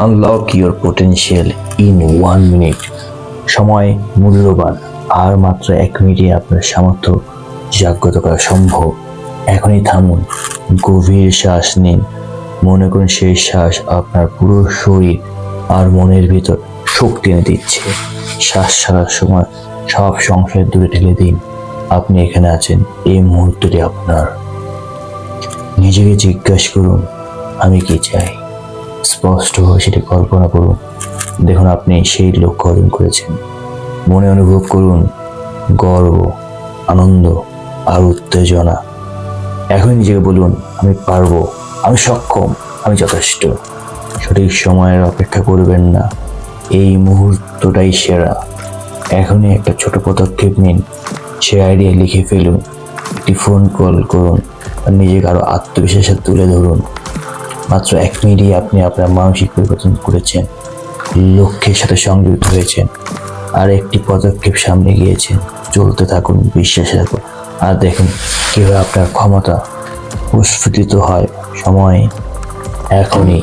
Unlock your potential in one minute সময় মূল্যবান, আর মাত্র এক মিনিটে আপনার সামর্থ্য জাগ্রত করা সম্ভব। এখনই থামুন, গভীর শ্বাস নিন। মনে করুন সেই শ্বাস আপনার পুরো শরীর আর মনের ভিতর শক্তি এনে দিচ্ছে। শ্বাস ছাড়ার সময় সব সংশয় দূরে ঠেলে দিন। আপনি এখানে আছেন, এই মুহূর্তটি আপনার। নিজেকে জিজ্ঞাসা করুন, আমি কি চাই? স্পষ্টভাবে সেটি কল্পনা করুন। দেখুন, আপনি সেই লক্ষ্য অর্জন করেছেন। মনে অনুভব করুন, গর্ব, আনন্দ আর উত্তেজনা। এখন নিজেকে বলুন, আমি পারব, আমি সক্ষম, আমি যথেষ্ট। সঠিক সময়ের অপেক্ষা করবেন না। এই মুহূর্তটাই সেরা। এখনই একটা ছোট পদক্ষেপ নিন। সে আইডিয়া লিখে ফেলুন। একটি ফোন কল করুন আর নিজেকে আরও আত্মবিশ্বাসে তুলে ধরুন। মাত্র এক মিনিটই আপনি আপনার মানসিক পরিবর্তন করেছেন, লক্ষ্যের সাথে সংযুক্ত হয়েছেন, আর একটি পদক্ষেপ সামনে গিয়েছেন চলতে থাকুন, বিশ্বাস থাকুন আর দেখুন, কীভাবে আপনার ক্ষমতা প্রস্ফুটিত হয়। সময় এখনই।